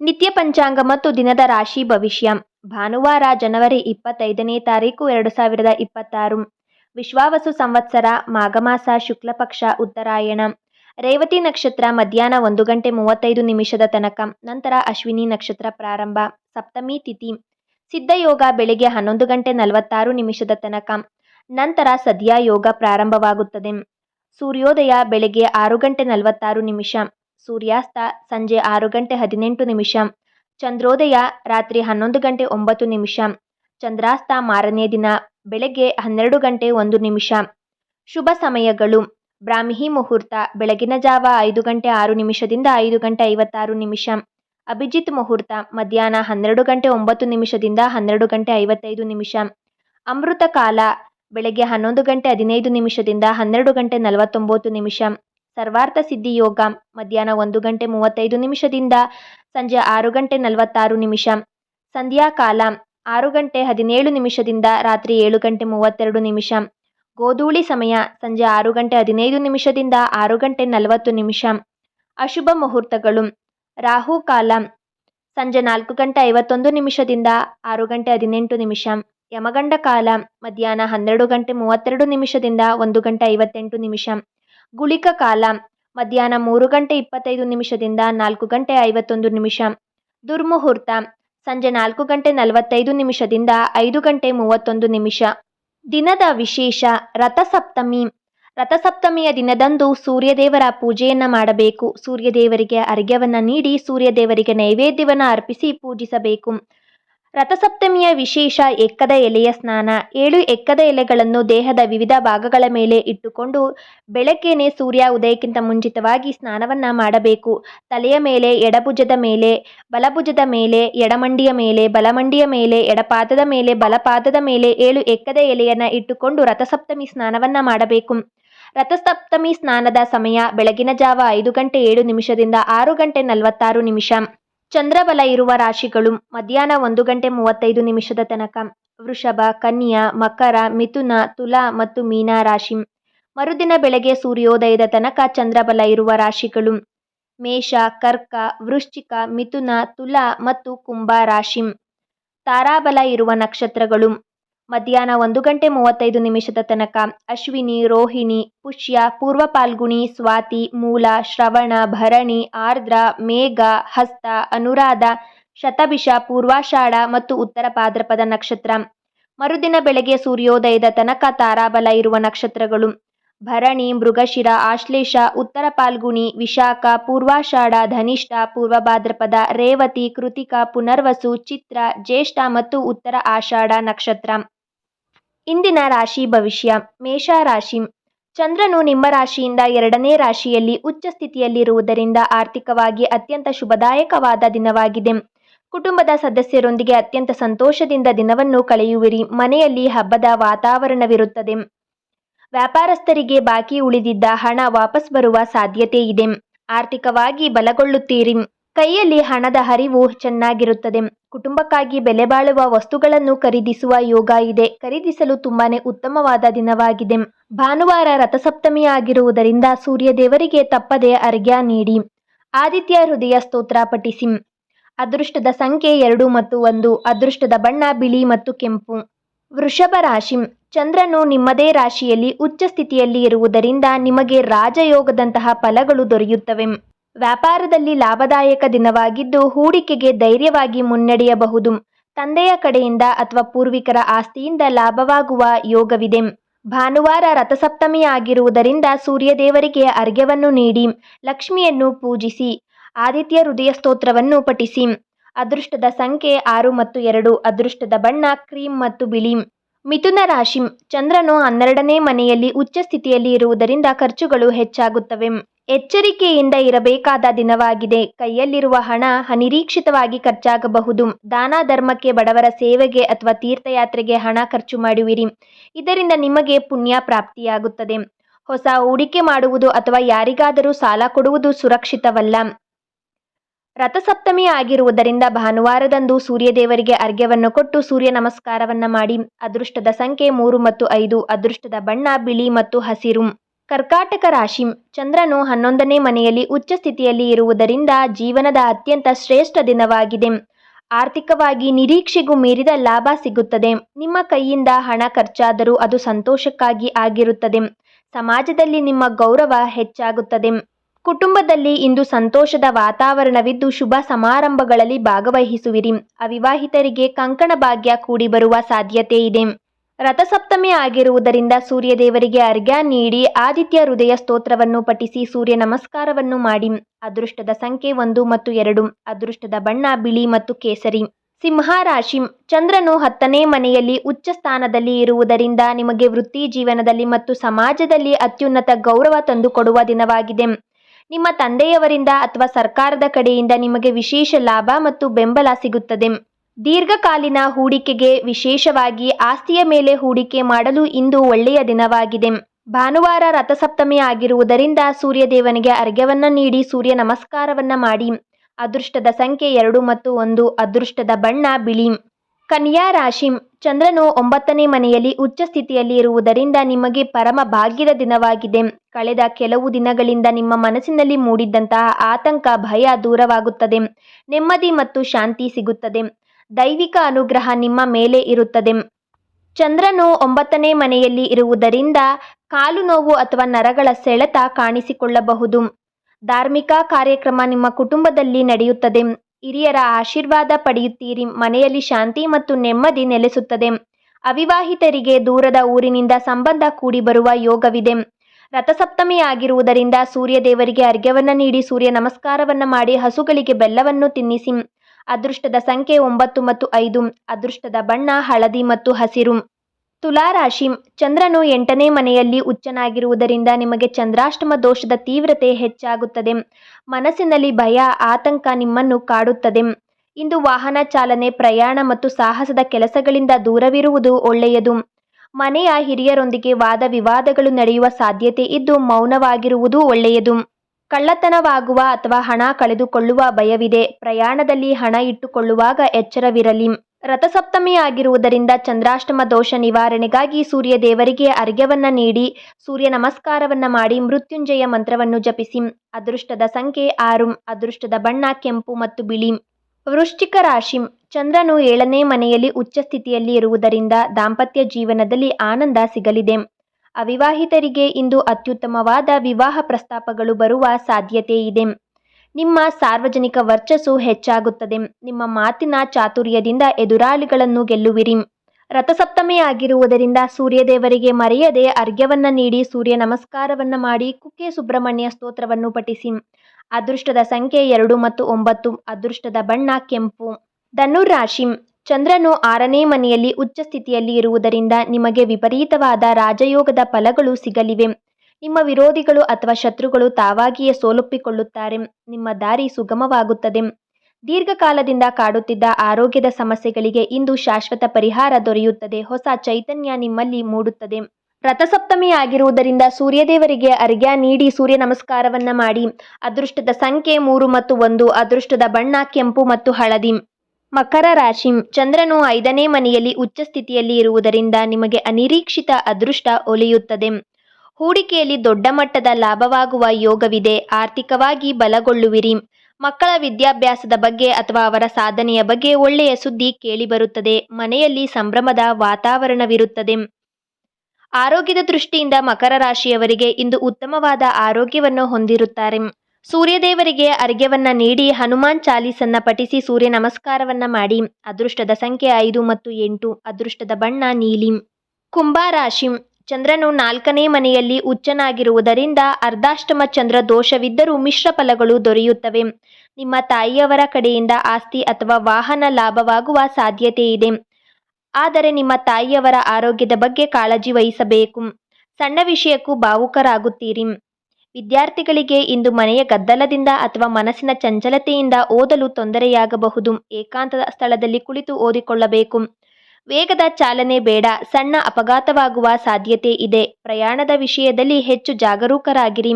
ನಿತ್ಯ ಪಂಚಾಂಗ ಮತ್ತು ದಿನದ ರಾಶಿ ಭವಿಷ್ಯ. ಭಾನುವಾರ ಜನವರಿ ಇಪ್ಪತ್ತೈದನೇ ತಾರೀಕು ಎರಡು ಸಾವಿರದ ಇಪ್ಪತ್ತಾರು. ವಿಶ್ವಾವಸು ಸಂವತ್ಸರ, ಮಾಘಮಾಸ, ಶುಕ್ಲಪಕ್ಷ, ಉತ್ತರಾಯಣ. ರೇವತಿ ನಕ್ಷತ್ರ ಮಧ್ಯಾಹ್ನ ಒಂದು ಗಂಟೆ ಮೂವತ್ತೈದು ನಿಮಿಷದ ತನಕ. ನಂತರ ಅಶ್ವಿನಿ ನಕ್ಷತ್ರ ಪ್ರಾರಂಭ. ಸಪ್ತಮಿ ತಿಥಿ. ಸಿದ್ಧಯೋಗ ಬೆಳಿಗ್ಗೆ ಹನ್ನೊಂದು ಗಂಟೆ ನಲವತ್ತಾರು ನಿಮಿಷದ ತನಕ. ನಂತರ ಸದ್ಯ ಯೋಗ ಪ್ರಾರಂಭವಾಗುತ್ತದೆ. ಸೂರ್ಯೋದಯ ಬೆಳಗ್ಗೆ ಆರು ಗಂಟೆ ನಲವತ್ತಾರು ನಿಮಿಷ. ಸೂರ್ಯಾಸ್ತ ಸಂಜೆ ಆರು ಗಂಟೆ ಹದಿನೆಂಟು ನಿಮಿಷ. ಚಂದ್ರೋದಯ ರಾತ್ರಿ ಹನ್ನೊಂದು ಗಂಟೆ ಒಂಬತ್ತು ನಿಮಿಷ. ಚಂದ್ರಾಸ್ತ ಮಾರನೇ ದಿನ ಬೆಳಗ್ಗೆ ಹನ್ನೆರಡು ಗಂಟೆ ಒಂದು ನಿಮಿಷ. ಶುಭ ಸಮಯಗಳು. ಬ್ರಾಹ್ಮಿ ಮುಹೂರ್ತ ಬೆಳಗಿನ ಜಾವ ಐದು ಗಂಟೆ ಆರು ನಿಮಿಷದಿಂದ ಐದು ಗಂಟೆ ಐವತ್ತಾರು ನಿಮಿಷ. ಅಭಿಜಿತ್ ಮುಹೂರ್ತ ಮಧ್ಯಾಹ್ನ ಹನ್ನೆರಡು ಗಂಟೆ ಒಂಬತ್ತು ನಿಮಿಷದಿಂದ ಹನ್ನೆರಡು ಗಂಟೆ ಐವತ್ತೈದು ನಿಮಿಷ. ಅಮೃತ ಕಾಲ ಬೆಳಗ್ಗೆ ಹನ್ನೊಂದು ಗಂಟೆ ಹದಿನೈದು ನಿಮಿಷದಿಂದ ಹನ್ನೆರಡು ಗಂಟೆ ನಲವತ್ತೊಂಬತ್ತು ನಿಮಿಷ. ಸರ್ವಾರ್ಥ ಸಿದ್ಧಿ ಯೋಗ ಮಧ್ಯಾಹ್ನ ಒಂದು ಗಂಟೆ ಮೂವತ್ತೈದು ನಿಮಿಷದಿಂದ ಸಂಜೆ ಆರು ಗಂಟೆ ನಲವತ್ತಾರು ನಿಮಿಷ. ಸಂಧ್ಯಾಕಾಲ ಆರು ಗಂಟೆ ಹದಿನೇಳು ನಿಮಿಷದಿಂದ ರಾತ್ರಿ ಏಳು ಗಂಟೆ ಮೂವತ್ತೆರಡು ನಿಮಿಷ. ಗೋಧೂಳಿ ಸಮಯ ಸಂಜೆ ಆರು ಗಂಟೆ ಹದಿನೈದು ನಿಮಿಷದಿಂದ ಆರು ಗಂಟೆ ನಲವತ್ತು ನಿಮಿಷ. ಅಶುಭ ಮುಹೂರ್ತಗಳು. ರಾಹು ಕಾಲ ಸಂಜೆ ನಾಲ್ಕು ಗಂಟೆ ಐವತ್ತೊಂದು ನಿಮಿಷದಿಂದ ಆರು ಗಂಟೆ ಹದಿನೆಂಟು ನಿಮಿಷ. ಯಮಗಂಡ ಕಾಲ ಮಧ್ಯಾಹ್ನ ಹನ್ನೆರಡು ಗಂಟೆ ಮೂವತ್ತೆರಡು ನಿಮಿಷದಿಂದ ಒಂದು ಗಂಟೆ ಐವತ್ತೆಂಟು ನಿಮಿಷ. ಗುಳಿಕ ಕಾಲ. ಮಧ್ಯಾಹ್ನ ಮೂರು ಗಂಟೆ ಇಪ್ಪತ್ತೈದು ನಿಮಿಷದಿಂದ ನಾಲ್ಕು ಗಂಟೆ ಐವತ್ತೊಂದು ನಿಮಿಷ. ದುರ್ಮುಹೂರ್ತ. ಸಂಜೆ ನಾಲ್ಕು ಗಂಟೆ ನಲವತ್ತೈದು ನಿಮಿಷದಿಂದ ಐದು ಗಂಟೆ ಮೂವತ್ತೊಂದು ನಿಮಿಷ. ದಿನದ ವಿಶೇಷ ರಥಸಪ್ತಮಿ. ರಥಸಪ್ತಮಿಯ ದಿನದಂದು ಸೂರ್ಯದೇವರ ಪೂಜೆಯನ್ನು ಮಾಡಬೇಕು. ಸೂರ್ಯದೇವರಿಗೆ ಅರ್ಘ್ಯವನ್ನು ನೀಡಿ ಸೂರ್ಯದೇವರಿಗೆ ನೈವೇದ್ಯವನ್ನು ಅರ್ಪಿಸಿ ಪೂಜಿಸಬೇಕು. ರಥಸಪ್ತಮಿಯ ವಿಶೇಷ ಎಕ್ಕದ ಎಲೆಯ ಸ್ನಾನ. ಏಳು ಎಕ್ಕದ ಎಲೆಗಳನ್ನು ದೇಹದ ವಿವಿಧ ಭಾಗಗಳ ಮೇಲೆ ಇಟ್ಟುಕೊಂಡು ಬೆಳಗ್ಗೆನೆ ಸೂರ್ಯ ಉದಯಕ್ಕಿಂತ ಮುಂಚಿತವಾಗಿ ಸ್ನಾನವನ್ನು ಮಾಡಬೇಕು. ತಲೆಯ ಮೇಲೆ, ಎಡಭುಜದ ಮೇಲೆ, ಬಲಭುಜದ ಮೇಲೆ, ಎಡಮಂಡಿಯ ಮೇಲೆ, ಬಲಮಂಡಿಯ ಮೇಲೆ, ಎಡಪಾದದ ಮೇಲೆ, ಬಲಪಾದದ ಮೇಲೆ ಏಳು ಎಕ್ಕದ ಎಲೆಯನ್ನು ಇಟ್ಟುಕೊಂಡು ರಥಸಪ್ತಮಿ ಸ್ನಾನವನ್ನು ಮಾಡಬೇಕು. ರಥಸಪ್ತಮಿ ಸ್ನಾನದ ಸಮಯ ಬೆಳಗಿನ ಜಾವ ಐದು ಗಂಟೆ ಏಳು ನಿಮಿಷದಿಂದ ಆರು ಗಂಟೆ ನಲವತ್ತಾರು ನಿಮಿಷ. ಚಂದ್ರಬಲ ಇರುವ ರಾಶಿಗಳು ಮಧ್ಯಾಹ್ನ ಒಂದು ಗಂಟೆ ಮೂವತ್ತೈದು ನಿಮಿಷದ ತನಕ. ವೃಷಭ, ಕನ್ಯಾ, ಮಕರ, ಮಿಥುನ, ತುಲಾ ಮತ್ತು ಮೀನ ರಾಶಿ. ಮರುದಿನ ಬೆಳಗ್ಗೆ ಸೂರ್ಯೋದಯದ ತನಕ ಚಂದ್ರಬಲ ಇರುವ ರಾಶಿಗಳು ಮೇಷ, ಕರ್ಕ, ವೃಶ್ಚಿಕ, ಮಿಥುನ, ತುಲಾ ಮತ್ತು ಕುಂಭ ರಾಶಿ. ತಾರಾಬಲ ಇರುವ ನಕ್ಷತ್ರಗಳು ಮಧ್ಯಾಹ್ನ ಒಂದು ಗಂಟೆ ಮೂವತ್ತೈದು ನಿಮಿಷದ ತನಕ ಅಶ್ವಿನಿ, ರೋಹಿಣಿ, ಪುಷ್ಯ, ಪೂರ್ವ ಪಾಲ್ಗುಣಿ, ಸ್ವಾತಿ, ಮೂಲ, ಶ್ರವಣ, ಭರಣಿ, ಆರ್ದ್ರ, ಮೇಘ, ಹಸ್ತ, ಅನುರಾಧ, ಶತಭಿಷ, ಪೂರ್ವಾಷಾಢ ಮತ್ತು ಉತ್ತರ ಭಾದ್ರಪದ ನಕ್ಷತ್ರ. ಮರುದಿನ ಬೆಳಗ್ಗೆ ಸೂರ್ಯೋದಯದ ತನಕ ತಾರಾಬಲ ಇರುವ ನಕ್ಷತ್ರಗಳು. ಭರಣಿ, ಮೃಗಶಿರ, ಆಶ್ಲೇಷ, ಉತ್ತರ ಪಾಲ್ಗುಣಿ, ವಿಶಾಖ, ಪೂರ್ವಾಷಾಢ, ಧನಿಷ್ಠ, ಪೂರ್ವ ಭಾದ್ರಪದ ರೇವತಿ, ಕೃತಿಕ, ಪುನರ್ವಸು, ಚಿತ್ರ, ಜ್ಯೇಷ್ಠ ಮತ್ತು ಉತ್ತರ ಆಷಾಢ ನಕ್ಷತ್ರ. ಇಂದಿನ ರಾಶಿ ಭವಿಷ್ಯ. ಮೇಷ ರಾಶಿ. ಚಂದ್ರನು ನಿಮ್ಮ ರಾಶಿಯಿಂದ ಎರಡನೇ ರಾಶಿಯಲ್ಲಿ ಉಚ್ಚ ಸ್ಥಿತಿಯಲ್ಲಿರುವುದರಿಂದ ಆರ್ಥಿಕವಾಗಿ ಅತ್ಯಂತ ಶುಭದಾಯಕವಾದ ದಿನವಾಗಿದೆ. ಕುಟುಂಬದ ಸದಸ್ಯರೊಂದಿಗೆ ಅತ್ಯಂತ ಸಂತೋಷದಿಂದ ದಿನವನ್ನು ಕಳೆಯುವಿರಿ. ಮನೆಯಲ್ಲಿ ಹಬ್ಬದ ವಾತಾವರಣವಿರುತ್ತದೆ. ವ್ಯಾಪಾರಸ್ಥರಿಗೆ ಬಾಕಿ ಉಳಿದಿದ್ದ ಹಣ ವಾಪಸ್ ಬರುವ ಸಾಧ್ಯತೆ ಇದೆ. ಆರ್ಥಿಕವಾಗಿ ಬಲಗೊಳ್ಳುತ್ತೀರಿ. ಕೈಯಲ್ಲಿ ಹಣದ ಹರಿವು ಚೆನ್ನಾಗಿರುತ್ತದೆ. ಕುಟುಂಬಕ್ಕಾಗಿ ಬೆಲೆ ಬಾಳುವ ವಸ್ತುಗಳನ್ನು ಖರೀದಿಸುವ ಯೋಗ ಇದೆ. ಖರೀದಿಸಲು ತುಂಬಾನೇ ಉತ್ತಮವಾದ ದಿನವಾಗಿದೆ. ಭಾನುವಾರ ರಥಸಪ್ತಮಿ ಆಗಿರುವುದರಿಂದ ಸೂರ್ಯದೇವರಿಗೆ ತಪ್ಪದೆ ಅರ್ಘ್ಯ ನೀಡಿ. ಆದಿತ್ಯ ಹೃದಯ ಸ್ತೋತ್ರ ಪಠಿಸಿ. ಅದೃಷ್ಟದ ಸಂಖ್ಯೆ ಎರಡು ಮತ್ತು ಒಂದು. ಅದೃಷ್ಟದ ಬಣ್ಣ ಬಿಳಿ ಮತ್ತು ಕೆಂಪು. ವೃಷಭ ರಾಶಿ. ಚಂದ್ರನು ನಿಮ್ಮದೇ ರಾಶಿಯಲ್ಲಿ ಉಚ್ಚ ಸ್ಥಿತಿಯಲ್ಲಿ ಇರುವುದರಿಂದ ನಿಮಗೆ ರಾಜಯೋಗದಂತಹ ಫಲಗಳು ದೊರೆಯುತ್ತವೆ. ವ್ಯಾಪಾರದಲ್ಲಿ ಲಾಭದಾಯಕ ದಿನವಾಗಿದ್ದು ಹೂಡಿಕೆಗೆ ಧೈರ್ಯವಾಗಿ ಮುನ್ನಡೆಯಬಹುದು. ತಂದೆಯ ಕಡೆಯಿಂದ ಅಥವಾ ಪೂರ್ವಿಕರ ಆಸ್ತಿಯಿಂದ ಲಾಭವಾಗುವ ಯೋಗವಿದೆ. ಭಾನುವಾರ ರಥಸಪ್ತಮಿ ಆಗಿರುವುದರಿಂದ ಸೂರ್ಯದೇವರಿಗೆ ಅರ್ಘ್ಯವನ್ನು ನೀಡಿ ಲಕ್ಷ್ಮಿಯನ್ನು ಪೂಜಿಸಿ, ಆದಿತ್ಯ ಹೃದಯ ಸ್ತೋತ್ರವನ್ನು ಪಠಿಸಿ. ಅದೃಷ್ಟದ ಸಂಖ್ಯೆ ಆರು ಮತ್ತು ಎರಡು, ಅದೃಷ್ಟದ ಬಣ್ಣ ಕ್ರೀಮ್ ಮತ್ತು ಬಿಳಿ. ಮಿಥುನ ರಾಶಿ, ಚಂದ್ರನು ಹನ್ನೆರಡನೇ ಮನೆಯಲ್ಲಿ ಉಚ್ಚ ಸ್ಥಿತಿಯಲ್ಲಿ ಇರುವುದರಿಂದ ಖರ್ಚುಗಳು ಹೆಚ್ಚಾಗುತ್ತವೆ. ಎಚ್ಚರಿಕೆಯಿಂದ ಇರಬೇಕಾದ ದಿನವಾಗಿದೆ. ಕೈಯಲ್ಲಿರುವ ಹಣ ಅನಿರೀಕ್ಷಿತವಾಗಿ ಖರ್ಚಾಗಬಹುದು. ದಾನ ಧರ್ಮಕ್ಕೆ ಬಡವರ ಸೇವೆಗೆ ಅಥವಾ ತೀರ್ಥಯಾತ್ರೆಗೆ ಹಣ ಖರ್ಚು ಮಾಡುವಿರಿ. ಇದರಿಂದ ನಿಮಗೆ ಪುಣ್ಯ ಪ್ರಾಪ್ತಿಯಾಗುತ್ತದೆ. ಹೊಸ ಹೂಡಿಕೆ ಮಾಡುವುದು ಅಥವಾ ಯಾರಿಗಾದರೂ ಸಾಲ ಕೊಡುವುದು ಸುರಕ್ಷಿತವಲ್ಲ. ರಥಸಪ್ತಮಿ ಆಗಿರುವುದರಿಂದ ಭಾನುವಾರದಂದು ಸೂರ್ಯದೇವರಿಗೆ ಅರ್ಘ್ಯವನ್ನು ಕೊಟ್ಟು ಸೂರ್ಯ ನಮಸ್ಕಾರವನ್ನು ಮಾಡಿ. ಅದೃಷ್ಟದ ಸಂಖ್ಯೆ ಮೂರು ಮತ್ತು ಐದು, ಅದೃಷ್ಟದ ಬಣ್ಣ, ಬಿಳಿ ಮತ್ತು ಹಸಿರು. ಕರ್ಕಾಟಕ ರಾಶಿ. ಚಂದ್ರನು ಹನ್ನೊಂದನೇ ಮನೆಯಲ್ಲಿ ಉಚ್ಚ ಸ್ಥಿತಿಯಲ್ಲಿ ಇರುವುದರಿಂದ ಜೀವನದ ಅತ್ಯಂತ ಶ್ರೇಷ್ಠ ದಿನವಾಗಿದೆ. ಆರ್ಥಿಕವಾಗಿ ನಿರೀಕ್ಷೆಗೂ ಮೀರಿದ ಲಾಭ ಸಿಗುತ್ತದೆ. ನಿಮ್ಮ ಕೈಯಿಂದ ಹಣ ಖರ್ಚಾದರೂ ಅದು ಸಂತೋಷಕ್ಕಾಗಿ ಆಗಿರುತ್ತದೆ. ಸಮಾಜದಲ್ಲಿ ನಿಮ್ಮ ಗೌರವ ಹೆಚ್ಚಾಗುತ್ತದೆ. ಕುಟುಂಬದಲ್ಲಿ ಇಂದು ಸಂತೋಷದ ವಾತಾವರಣವಿದ್ದು ಶುಭ ಸಮಾರಂಭಗಳಲ್ಲಿ ಭಾಗವಹಿಸುವಿರಿ. ಅವಿವಾಹಿತರಿಗೆ ಕಂಕಣ ಭಾಗ್ಯ ಕೂಡಿಬರುವ ಸಾಧ್ಯತೆ ಇದೆ. ರಥಸಪ್ತಮಿ ಆಗಿರುವುದರಿಂದ ಸೂರ್ಯದೇವರಿಗೆ ಅರ್ಘ್ಯ ನೀಡಿ ಆದಿತ್ಯ ಹೃದಯ ಸ್ತೋತ್ರವನ್ನು ಪಠಿಸಿ ಸೂರ್ಯ ನಮಸ್ಕಾರವನ್ನು ಮಾಡಿ. ಅದೃಷ್ಟದ ಸಂಖ್ಯೆ ಒಂದು ಮತ್ತು ಎರಡು, ಅದೃಷ್ಟದ ಬಣ್ಣ ಬಿಳಿ ಮತ್ತು ಕೇಸರಿ. ಸಿಂಹ ರಾಶಿ ಚಂದ್ರನು ಹತ್ತನೇ ಮನೆಯಲ್ಲಿ ಉಚ್ಚ ಸ್ಥಾನದಲ್ಲಿ ಇರುವುದರಿಂದ ನಿಮಗೆ ವೃತ್ತಿ ಜೀವನದಲ್ಲಿ ಮತ್ತು ಸಮಾಜದಲ್ಲಿ ಅತ್ಯುನ್ನತ ಗೌರವ ತಂದುಕೊಡುವ ದಿನವಾಗಿದೆ. ನಿಮ್ಮ ತಂದೆಯವರಿಂದ ಅಥವಾ ಸರ್ಕಾರದ ಕಡೆಯಿಂದ ನಿಮಗೆ ವಿಶೇಷ ಲಾಭ ಮತ್ತು ಬೆಂಬಲ ಸಿಗುತ್ತದೆ. ದೀರ್ಘಕಾಲೀನ ಹೂಡಿಕೆಗೆ ವಿಶೇಷವಾಗಿ ಆಸ್ತಿಯ ಮೇಲೆ ಹೂಡಿಕೆ ಮಾಡಲು ಇಂದು ಒಳ್ಳೆಯ ದಿನವಾಗಿದೆ. ಭಾನುವಾರ ರಥಸಪ್ತಮಿ ಆಗಿರುವುದರಿಂದ ಸೂರ್ಯದೇವನಿಗೆ ಅರ್ಘ್ಯವನ್ನ ನೀಡಿ ಸೂರ್ಯ ನಮಸ್ಕಾರವನ್ನ ಮಾಡಿ. ಅದೃಷ್ಟದ ಸಂಖ್ಯೆ ಎರಡು ಮತ್ತು ಒಂದು, ಅದೃಷ್ಟದ ಬಣ್ಣ ಬಿಳಿ. ಕನ್ಯಾ ರಾಶಿ, ಚಂದ್ರನು ಒಂಬತ್ತನೇ ಮನೆಯಲ್ಲಿ ಉಚ್ಚ ಸ್ಥಿತಿಯಲ್ಲಿ ಇರುವುದರಿಂದ ನಿಮಗೆ ಪರಮ ಭಾಗ್ಯದ ದಿನವಾಗಿದೆ. ಕಳೆದ ಕೆಲವು ದಿನಗಳಿಂದ ನಿಮ್ಮ ಮನಸ್ಸಿನಲ್ಲಿ ಮೂಡಿದ್ದಂತಹ ಆತಂಕ, ಭಯ ದೂರವಾಗುತ್ತದೆ. ನೆಮ್ಮದಿ ಮತ್ತು ಶಾಂತಿ ಸಿಗುತ್ತದೆ. ದೈವಿಕ ಅನುಗ್ರಹ ನಿಮ್ಮ ಮೇಲೆ ಇರುತ್ತದೆ. ಚಂದ್ರನು ಒಂಬತ್ತನೇ ಮನೆಯಲ್ಲಿ ಇರುವುದರಿಂದ ಕಾಲು ನೋವು ಅಥವಾ ನರಗಳ ಸೆಳೆತ ಕಾಣಿಸಿಕೊಳ್ಳಬಹುದು. ಧಾರ್ಮಿಕ ಕಾರ್ಯಕ್ರಮ ನಿಮ್ಮ ಕುಟುಂಬದಲ್ಲಿ ನಡೆಯುತ್ತದೆ. ಹಿರಿಯರ ಆಶೀರ್ವಾದ ಪಡೆಯುತ್ತೀರಿ. ಮನೆಯಲ್ಲಿ ಶಾಂತಿ ಮತ್ತು ನೆಮ್ಮದಿ ನೆಲೆಸುತ್ತದೆ. ಅವಿವಾಹಿತರಿಗೆ ದೂರದ ಊರಿನಿಂದ ಸಂಬಂಧ ಕೂಡಿ ಬರುವ ಯೋಗವಿದೆ. ರಥಸಪ್ತಮಿ ಆಗಿರುವುದರಿಂದ ಸೂರ್ಯದೇವರಿಗೆ ಅರ್ಘ್ಯವನ್ನು ನೀಡಿ ಸೂರ್ಯ ನಮಸ್ಕಾರವನ್ನು ಮಾಡಿ ಹಸುಗಳಿಗೆ ಬೆಲ್ಲವನ್ನು ತಿನ್ನಿಸಿ. ಅದೃಷ್ಟದ ಸಂಖ್ಯೆ ಒಂಬತ್ತು ಮತ್ತು ಐದು, ಅದೃಷ್ಟದ ಬಣ್ಣ, ಹಳದಿ ಮತ್ತು ಹಸಿರು. ತುಲಾರಾಶಿ ಚಂದ್ರನು ಎಂಟನೇ ಮನೆಯಲ್ಲಿ ಉಚ್ಚನಾಗಿರುವುದರಿಂದ ನಿಮಗೆ ಚಂದ್ರಾಷ್ಟಮ ದೋಷದ ತೀವ್ರತೆ ಹೆಚ್ಚಾಗುತ್ತದೆ. ಮನಸ್ಸಿನಲ್ಲಿ ಭಯ, ಆತಂಕ ನಿಮ್ಮನ್ನು ಕಾಡುತ್ತದೆ. ಇಂದು ವಾಹನ ಚಾಲನೆ, ಪ್ರಯಾಣ ಮತ್ತು ಸಾಹಸದ ಕೆಲಸಗಳಿಂದ ದೂರವಿರುವುದು ಒಳ್ಳೆಯದು. ಮನೆಯ ಹಿರಿಯರೊಂದಿಗೆ ವಾದ ವಿವಾದಗಳು ನಡೆಯುವ ಸಾಧ್ಯತೆ ಇದ್ದು ಮೌನವಾಗಿರುವುದು ಒಳ್ಳೆಯದು. ಕಳ್ಳತನವಾಗುವ ಅಥವಾ ಹಣ ಕಳೆದುಕೊಳ್ಳುವ ಭಯವಿದೆ. ಪ್ರಯಾಣದಲ್ಲಿ ಹಣ ಇಟ್ಟುಕೊಳ್ಳುವಾಗ ಎಚ್ಚರವಿರಲಿ. ರಥಸಪ್ತಮಿ ಆಗಿರುವುದರಿಂದ ಚಂದ್ರಾಷ್ಟಮ ದೋಷ ನಿವಾರಣೆಗಾಗಿ ಸೂರ್ಯ ದೇವರಿಗೆ ಅರ್ಘ್ಯವನ್ನ ನೀಡಿ, ಸೂರ್ಯ ನಮಸ್ಕಾರವನ್ನ ಮಾಡಿ ಮೃತ್ಯುಂಜಯ ಮಂತ್ರವನ್ನು ಜಪಿಸಿ. ಅದೃಷ್ಟದ ಸಂಖ್ಯೆ ಆರು, ಅದೃಷ್ಟದ ಬಣ್ಣ ಕೆಂಪು ಮತ್ತು ಬಿಳಿ. ವೃಶ್ಚಿಕ ರಾಶಿ, ಚಂದ್ರನು ಏಳನೇ ಮನೆಯಲ್ಲಿ ಉಚ್ಚ ಸ್ಥಿತಿಯಲ್ಲಿ ಇರುವುದರಿಂದ ದಾಂಪತ್ಯ ಜೀವನದಲ್ಲಿ ಆನಂದ ಸಿಗಲಿದೆ. ಅವಿವಾಹಿತರಿಗೆ ಇಂದು ಅತ್ಯುತ್ತಮವಾದ ವಿವಾಹ ಪ್ರಸ್ತಾಪಗಳು ಬರುವ ಸಾಧ್ಯತೆ ಇದೆ. ನಿಮ್ಮ ಸಾರ್ವಜನಿಕ ವರ್ಚಸ್ಸು ಹೆಚ್ಚಾಗುತ್ತದೆ. ನಿಮ್ಮ ಮಾತಿನ ಚಾತುರ್ಯದಿಂದ ಎದುರಾಳಿಗಳನ್ನು ಗೆಲ್ಲುವಿರಿ. ರಥಸಪ್ತಮಿ ಆಗಿರುವುದರಿಂದ ಸೂರ್ಯದೇವರಿಗೆ ಮರೆಯದೆ ಅರ್ಘ್ಯವನ್ನ ನೀಡಿ ಸೂರ್ಯ ನಮಸ್ಕಾರವನ್ನ ಮಾಡಿ ಕುಕ್ಕೆ ಸುಬ್ರಹ್ಮಣ್ಯ ಸ್ತೋತ್ರವನ್ನು ಪಠಿಸಿ. ಅದೃಷ್ಟದ ಸಂಖ್ಯೆ ಎರಡು ಮತ್ತು ಒಂಬತ್ತು, ಅದೃಷ್ಟದ ಬಣ್ಣ ಕೆಂಪು. ಧನುರಾಶಿ ಚಂದ್ರನು ಆರನೇ ಮನೆಯಲ್ಲಿ ಉಚ್ಚ ಸ್ಥಿತಿಯಲ್ಲಿ ಇರುವುದರಿಂದ ನಿಮಗೆ ವಿಪರೀತವಾದ ರಾಜಯೋಗದ ಫಲಗಳು ಸಿಗಲಿವೆ. ನಿಮ್ಮ ವಿರೋಧಿಗಳು ಅಥವಾ ಶತ್ರುಗಳು ತಾವಾಗಿಯೇ ಸೋಲೊಪ್ಪಿಕೊಳ್ಳುತ್ತಾರೆ. ನಿಮ್ಮ ದಾರಿ ಸುಗಮವಾಗುತ್ತದೆ. ದೀರ್ಘಕಾಲದಿಂದ ಕಾಡುತ್ತಿದ್ದ ಆರೋಗ್ಯದ ಸಮಸ್ಯೆಗಳಿಗೆ ಇಂದು ಶಾಶ್ವತ ಪರಿಹಾರ ದೊರೆಯುತ್ತದೆ. ಹೊಸ ಚೈತನ್ಯ ನಿಮ್ಮಲ್ಲಿ ಮೂಡುತ್ತದೆ. ರಥಸಪ್ತಮಿ ಆಗಿರುವುದರಿಂದ ಸೂರ್ಯದೇವರಿಗೆ ಅರ್ಘ್ಯ ನೀಡಿ ಸೂರ್ಯ ನಮಸ್ಕಾರವನ್ನ ಮಾಡಿ. ಅದೃಷ್ಟದ ಸಂಖ್ಯೆ ಮೂರು ಮತ್ತು ಒಂದು, ಅದೃಷ್ಟದ ಬಣ್ಣ ಕೆಂಪು ಮತ್ತು ಹಳದಿ. ಮಕರ ರಾಶಿ ಚಂದ್ರನು ಐದನೇ ಮನೆಯಲ್ಲಿ ಉಚ್ಚ ಸ್ಥಿತಿಯಲ್ಲಿ ಇರುವುದರಿಂದ ನಿಮಗೆ ಅನಿರೀಕ್ಷಿತ ಅದೃಷ್ಟ ಒಲಿಯುತ್ತದೆ. ಹೂಡಿಕೆಯಲ್ಲಿ ದೊಡ್ಡ ಮಟ್ಟದ ಲಾಭವಾಗುವ ಯೋಗವಿದೆ. ಆರ್ಥಿಕವಾಗಿ ಬಲಗೊಳ್ಳುವಿರಿ. ಮಕ್ಕಳ ವಿದ್ಯಾಭ್ಯಾಸದ ಬಗ್ಗೆ ಅಥವಾ ಅವರ ಸಾಧನೆಯ ಬಗ್ಗೆ ಒಳ್ಳೆಯ ಸುದ್ದಿ ಕೇಳಿಬರುತ್ತದೆ. ಮನೆಯಲ್ಲಿ ಸಂಭ್ರಮದ ವಾತಾವರಣವಿರುತ್ತದೆ. ಆರೋಗ್ಯದ ದೃಷ್ಟಿಯಿಂದ ಮಕರ ರಾಶಿಯವರಿಗೆ ಇಂದು ಉತ್ತಮವಾದ ಆರೋಗ್ಯವನ್ನು ಹೊಂದಿರುತ್ತಾರೆ. ಸೂರ್ಯದೇವರಿಗೆ ಅರ್ಘ್ಯವನ್ನ ನೀಡಿ ಹನುಮಾನ್ ಚಾಲೀಸನ್ನ ಪಠಿಸಿ ಸೂರ್ಯ ನಮಸ್ಕಾರವನ್ನ ಮಾಡಿ. ಅದೃಷ್ಟದ ಸಂಖ್ಯೆ ಐದು ಮತ್ತು ಎಂಟು, ಅದೃಷ್ಟದ ಬಣ್ಣ ನೀಲಿ. ಕುಂಭರಾಶಿ ಚಂದ್ರನು ನಾಲ್ಕನೇ ಮನೆಯಲ್ಲಿ ಉಚ್ಚನಾಗಿರುವುದರಿಂದ ಅರ್ಧಾಷ್ಟಮ ಚಂದ್ರ ದೋಷವಿದ್ದರೂ ಮಿಶ್ರ ಫಲಗಳು ದೊರೆಯುತ್ತವೆ. ನಿಮ್ಮ ತಾಯಿಯವರ ಕಡೆಯಿಂದ ಆಸ್ತಿ ಅಥವಾ ವಾಹನ ಲಾಭವಾಗುವ ಸಾಧ್ಯತೆ ಇದೆ. ಆದರೆ ನಿಮ್ಮ ತಾಯಿಯವರ ಆರೋಗ್ಯದ ಬಗ್ಗೆ ಕಾಳಜಿ ವಹಿಸಬೇಕು. ಸಣ್ಣ ವಿಷಯಕ್ಕೂ ಭಾವುಕರಾಗುತ್ತೀರಿ. ವಿದ್ಯಾರ್ಥಿಗಳಿಗೆ ಇಂದು ಮನೆಯ ಗದ್ದಲದಿಂದ ಅಥವಾ ಮನಸ್ಸಿನ ಚಂಚಲತೆಯಿಂದ ಓದಲು ತೊಂದರೆಯಾಗಬಹುದು. ಏಕಾಂತದ ಸ್ಥಳದಲ್ಲಿ ಕುಳಿತು ಓದಿಕೊಳ್ಳಬೇಕು. ವೇಗದ ಚಾಲನೆ ಬೇಡ. ಸಣ್ಣ ಅಪಘಾತವಾಗುವ ಸಾಧ್ಯತೆ ಇದೆ. ಪ್ರಯಾಣದ ವಿಷಯದಲ್ಲಿ ಹೆಚ್ಚು ಜಾಗರೂಕರಾಗಿರಿ.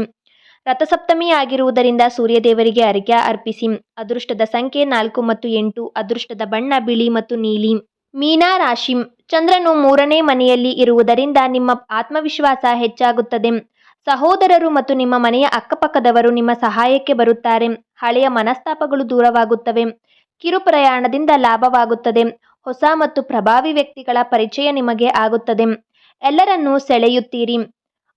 ರಥಸಪ್ತಮಿ ಆಗಿರುವುದರಿಂದ ಸೂರ್ಯದೇವರಿಗೆ ಅರ್ಘ್ಯ ಅರ್ಪಿಸಿ. ಅದೃಷ್ಟದ ಸಂಖ್ಯೆ ನಾಲ್ಕು ಮತ್ತು ಎಂಟು, ಅದೃಷ್ಟದ ಬಣ್ಣ ಬಿಳಿ ಮತ್ತು ನೀಲಿ. ಮೀನಾ ರಾಶಿ. ಚಂದ್ರನು ಮೂರನೇ ಮನೆಯಲ್ಲಿ ಇರುವುದರಿಂದ ನಿಮ್ಮ ಆತ್ಮವಿಶ್ವಾಸ ಹೆಚ್ಚಾಗುತ್ತದೆ. ಸಹೋದರರು ಮತ್ತು ನಿಮ್ಮ ಮನೆಯ ಅಕ್ಕಪಕ್ಕದವರು ನಿಮ್ಮ ಸಹಾಯಕ್ಕೆ ಬರುತ್ತಾರೆ. ಹಳೆಯ ಮನಸ್ತಾಪಗಳು ದೂರವಾಗುತ್ತವೆ. ಕಿರು ಪ್ರಯಾಣದಿಂದ ಲಾಭವಾಗುತ್ತದೆ. ಹೊಸ ಮತ್ತು ಪ್ರಭಾವಿ ವ್ಯಕ್ತಿಗಳ ಪರಿಚಯ ನಿಮಗೆ ಆಗುತ್ತದೆ. ಎಲ್ಲರನ್ನೂ ಸೆಳೆಯುತ್ತೀರಿ.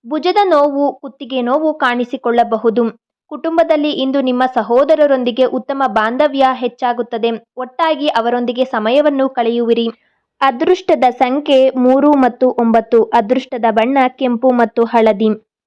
ಭುಜದ ನೋವು, ಕುತ್ತಿಗೆ ನೋವು ಕಾಣಿಸಿಕೊಳ್ಳಬಹುದು. ಕುಟುಂಬದಲ್ಲಿ ಇಂದು ನಿಮ್ಮ ಸಹೋದರರೊಂದಿಗೆ ಉತ್ತಮ ಬಾಂಧವ್ಯ ಹೆಚ್ಚಾಗುತ್ತದೆ. ಒಟ್ಟಾಗಿ ಅವರೊಂದಿಗೆ ಸಮಯವನ್ನು ಕಳೆಯುವಿರಿ. ಅದೃಷ್ಟದ ಸಂಖ್ಯೆ ಮೂರು ಮತ್ತು ಒಂಬತ್ತು, ಅದೃಷ್ಟದ ಬಣ್ಣ ಕೆಂಪು ಮತ್ತು ಹಳದಿ.